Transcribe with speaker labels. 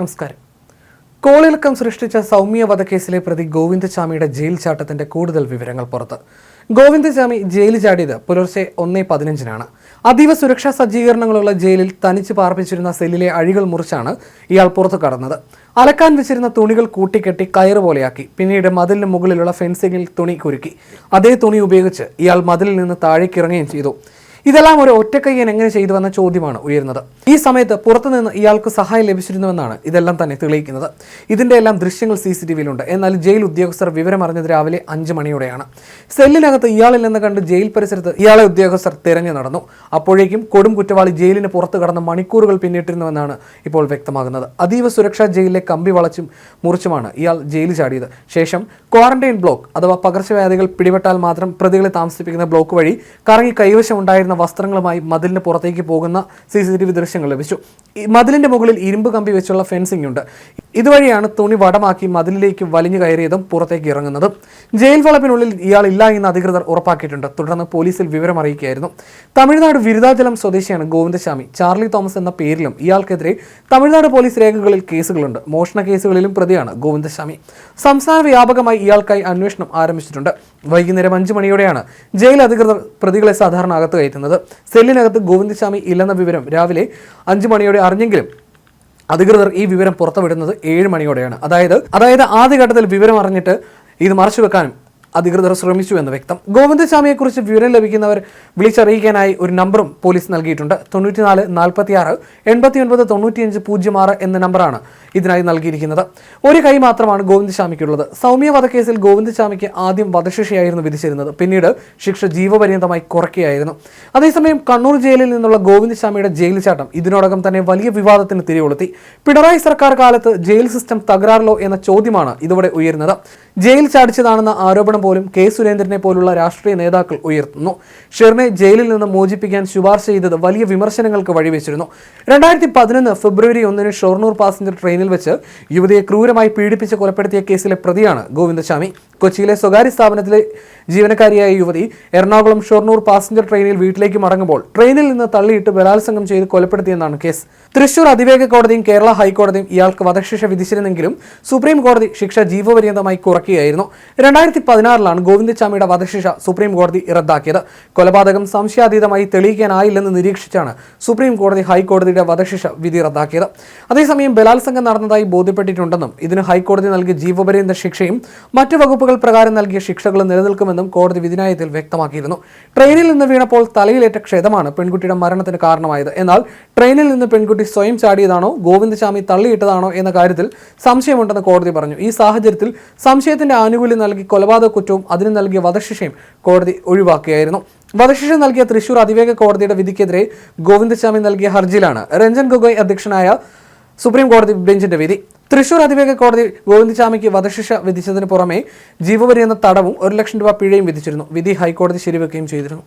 Speaker 1: നമസ്കാരം. കോളിളക്കം സൃഷ്ടിച്ച സൗമ്യ വധക്കേസിലെ പ്രതി ഗോവിന്ദചാമിയുടെ ജയിൽ ചാട്ടത്തിന്റെ കൂടുതൽ വിവരങ്ങൾ പുറത്ത്. ഗോവിന്ദചാമി ജയിൽ ചാടിയത് പുലർച്ചെ ഒന്നേ പതിനഞ്ചിനാണ്. അതീവ സുരക്ഷാ സജ്ജീകരണങ്ങളുള്ള ജയിലിൽ തനിച്ച് പാർപ്പിച്ചിരുന്ന സെല്ലിലെ അഴികൾ മുറിച്ചാണ് ഇയാൾ പുറത്തു കടന്നത്. അലക്കാൻ വെച്ചിരുന്ന തുണികൾ കൂട്ടിക്കെട്ടി കയറ് പോലെയാക്കി. പിന്നീട് മതിലിന് മുകളിലുള്ള ഫെൻസിങ്ങിൽ തുണി കുരുക്കി. അതേ തുണി ഉപയോഗിച്ച് ഇയാൾ മതിലിൽ നിന്ന് താഴേക്കിറങ്ങുകയും ചെയ്തു. ഇതെല്ലാം ഒരു ഒറ്റക്കയ്യൻ എങ്ങനെ ചെയ്തുവെന്ന ചോദ്യമാണ് ഉയരുന്നത്. ഈ സമയത്ത് പുറത്തുനിന്ന് ഇയാൾക്ക് സഹായം ലഭിച്ചിരുന്നുവെന്നാണ് ഇതെല്ലാം തന്നെ തെളിയിക്കുന്നത്. ഇതിന്റെ എല്ലാം ദൃശ്യങ്ങൾ സി സി ടി വിയിലുണ്ട്. എന്നാൽ ജയിൽ ഉദ്യോഗസ്ഥർ വിവരം അറിഞ്ഞത് രാവിലെ അഞ്ച് മണിയോടെയാണ്. സെല്ലിനകത്ത് ഇയാളിൽ നിന്ന് കണ്ട് ജയിൽ പരിസരത്ത് ഇയാളെ ഉദ്യോഗസ്ഥർ തിരഞ്ഞു നടന്നു. അപ്പോഴേക്കും കൊടും കുറ്റവാളി ജയിലിന് പുറത്ത് കടന്ന് മണിക്കൂറുകൾ പിന്നിട്ടിരുന്നുവെന്നാണ് ഇപ്പോൾ വ്യക്തമാകുന്നത്. അതീവ സുരക്ഷാ ജയിലിലെ കമ്പി വളച്ചും മുറിച്ചുമാണ് ഇയാൾ ജയിൽ ചാടിയത്. ശേഷം ക്വാറന്റൈൻ ബ്ലോക്ക് അഥവാ പകർച്ചവ്യാധികൾ പിടിപെട്ടാൽ മാത്രം പ്രതികളെ താമസിപ്പിക്കുന്ന ബ്ലോക്ക് വഴി കറങ്ങി കൈവശം വസ്ത്രങ്ങളുമായി മതിലിന് പുറത്തേക്ക് പോകുന്ന സി സി ടി വി ദൃശ്യങ്ങൾ ലഭിച്ചു. ഈ മതിലിന്റെ മുകളിൽ ഇരുമ്പ് കമ്പി വെച്ചുള്ള ഫെൻസിംഗ് ഉണ്ട്. ഇതുവഴിയാണ് തുണി വടമാക്കി മതിലിലേക്ക് വലിഞ്ഞു കയറിയതും പുറത്തേക്ക് ഇറങ്ങുന്നത്. ജയിൽ വളപ്പിനുള്ളിൽ ഇയാൾ ഇല്ല എന്ന് അധികൃതർ ഉറപ്പാക്കിയിട്ടുണ്ട്. തുടർന്ന് പോലീസിൽ വിവരം അറിയിക്കുകയായിരുന്നു. തമിഴ്നാട് വിരുദാചലം സ്വദേശിയാണ് ഗോവിന്ദസ്വാമി. ചാർലി തോമസ് എന്ന പേരിലും ഇയാൾക്കെതിരെ തമിഴ്നാട് പോലീസ് രേഖകളിൽ കേസുകളുണ്ട്. മോഷണ കേസുകളിലും പ്രതിയാണ് ഗോവിന്ദസ്വാമി. സംസ്ഥാന വ്യാപകമായി ഇയാൾക്കായി അന്വേഷണം ആരംഭിച്ചിട്ടുണ്ട്. വൈകുന്നേരം അഞ്ചു മണിയോടെയാണ് ജയിൽ അധികൃതർ പ്രതികളെ സാധാരണ അകത്ത് കയറ്റുന്നത്. സെല്ലിനകത്ത് ഗോവിന്ദസ്വാമി ഇല്ലെന്ന വിവരം രാവിലെ അഞ്ചു മണിയോടെ അറിഞ്ഞെങ്കിലും അധികൃതർ ഈ വിവരം പുറത്തുവിടുന്നത് ഏഴ് മണിയോടെയാണ്. അതായത് അതായത് ആദ്യഘട്ടത്തിൽ വിവരം അറിഞ്ഞിട്ട് ഇത് മറച്ചു വെക്കാനും അധികൃതർ ശ്രമിച്ചു എന്ന് വ്യക്തം. ഗോവിന്ദസ്വാമിയെക്കുറിച്ച് വിവരം ലഭിക്കുന്നവർ വിളിച്ചറിയിക്കാനായി ഒരു നമ്പറും പോലീസ് നൽകിയിട്ടുണ്ട്. തൊണ്ണൂറ്റിനാല് നാൽപ്പത്തി ആറ് എൺപത്തി ഒൻപത് തൊണ്ണൂറ്റിയഞ്ച് പൂജ്യം ആറ് എന്ന നമ്പറാണ് ഇതിനായി നൽകിയിരിക്കുന്നത്. ഒരു കൈ മാത്രമാണ് ഗോവിന്ദസ്വാമിക്കുള്ളത്. സൗമ്യ വധക്കേസിൽ ഗോവിന്ദസ്വാമിക്ക് ആദ്യം വധശിക്ഷയായിരുന്നു വിധിച്ചിരുന്നത്. പിന്നീട് ശിക്ഷ ജീവപര്യന്തമായി കുറയ്ക്കുകയായിരുന്നു. അതേസമയം കണ്ണൂർ ജയിലിൽ നിന്നുള്ള ഗോവിന്ദസ്വാമിയുടെ ജയിൽ ചാട്ടം ഇതിനോടകം തന്നെ വലിയ വിവാദത്തിന് തിരികൊളുത്തി. പിണറായി സർക്കാർ കാലത്ത് ജയിൽ സിസ്റ്റം തകരാറിലോ എന്ന ചോദ്യമാണ് ഇതോടെ ഉയരുന്നത്. ജയിൽ ചാടിച്ചതാണെന്ന ആരോപണം പോലും കെ സുരേന്ദ്രനെ പോലുള്ള രാഷ്ട്രീയ നേതാക്കൾ ഉയർത്തുന്നു. ഷെറിനെ ജയിലിൽ നിന്ന് മോചിപ്പിക്കാൻ ശുപാർശ ചെയ്തത് വലിയ വിമർശനങ്ങൾക്ക് വഴിവെച്ചിരുന്നു. രണ്ടായിരത്തി പതിനൊന്ന് ഫെബ്രുവരി ഒന്നിന് ഷൊർണൂർ പാസഞ്ചർ ട്രെയിനിൽ വെച്ച് യുവതിയെ ക്രൂരമായി പീഡിപ്പിച്ച് കൊലപ്പെടുത്തിയ കേസിലെ പ്രതിയാണ് ഗോവിന്ദസ്വാമി. കൊച്ചിയിലെ സ്വകാര്യ സ്ഥാപനത്തിലെ ജീവനക്കാരിയായ യുവതി എറണാകുളം ഷൊർണൂർ പാസഞ്ചർ ട്രെയിനിൽ വീട്ടിലേക്ക് മടങ്ങുമ്പോൾ ട്രെയിനിൽ നിന്ന് തള്ളിയിട്ട് ബലാത്സംഗം ചെയ്ത് കൊലപ്പെടുത്തിയെന്നാണ് കേസ്. തൃശൂർ അതിവേഗ കോടതിയും കേരള ഹൈക്കോടതിയും ഇയാൾക്ക് വധശിക്ഷ വിധിച്ചിരുന്നെങ്കിലും സുപ്രീം കോടതി ശിക്ഷ ജീവപര്യന്തമായി കുറയ്ക്കുകയായിരുന്നു രണ്ടായിരത്തി പതിനാറിലാണ് ഗോവിന്ദച്ചാമിയുടെ വധശിക്ഷ സുപ്രീം കോടതി റദ്ദാക്കിയത്. കൊലപാതകം സംശയാതീതമായി തെളിയിക്കാനായില്ലെന്ന് നിരീക്ഷിച്ചാണ് സുപ്രീം കോടതി ഹൈക്കോടതിയുടെ വധശിക്ഷ വിധി റദ്ദാക്കിയത്. അതേസമയം ബലാത്സംഗം നടന്നതായി ബോധ്യപ്പെട്ടിട്ടുണ്ടെന്നും ഇതിന് ഹൈക്കോടതി നൽകിയ ജീവപര്യന്ത ശിക്ഷയും മറ്റു വകുപ്പുകൾ പ്രകാരം നൽകിയ ശിക്ഷകളും നിലനിൽക്കുമെന്നും കോടതി വിധിനായത്തിൽ വ്യക്തമാക്കിയിരുന്നു. ട്രെയിനിൽ നിന്ന് വീണപ്പോൾ തലയിലേറ്റ ക്ഷതമാണ് പെൺകുട്ടിയുടെ മരണത്തിന് കാരണമായത്. എന്നാൽ ട്രെയിനിൽ നിന്ന് പെൺകുട്ടി സ്വയം ചാടിയതാണോ ഗോവിന്ദസ്വാമി തള്ളിയിട്ടതാണോ എന്ന കാര്യത്തിൽ സംശയമുണ്ടെന്ന് കോടതി പറഞ്ഞു. ഈ സാഹചര്യത്തിൽ സംശയത്തിന്റെ ആനുകൂല്യം നൽകി കൊലപാതക കുറ്റവും അതിന് നൽകിയ വധശിക്ഷയും കോടതി ഒഴിവാക്കുകയായിരുന്നു വധശിക്ഷ നൽകിയ തൃശൂർ അതിവേഗ കോടതിയുടെ വിധിക്കെതിരെ ഗോവിന്ദസ്വാമി നൽകിയ ഹർജിയിലാണ് രഞ്ജൻ ഗൊഗോയ് അധ്യക്ഷനായ സുപ്രീം കോടതി ബെഞ്ചിന്റെ വിധി. തൃശൂർ അതിവേഗ കോടതി ഗോവിന്ദസ്വാമിക്ക് വധശിക്ഷ വിധിച്ചതിന് പുറമെ ജീവപര്യന്ന തടവും ഒരു ലക്ഷം രൂപ പിഴയും വിധിച്ചിരുന്നു. വിധി ഹൈക്കോടതി ശരിവെക്കുകയും ചെയ്തിരുന്നു.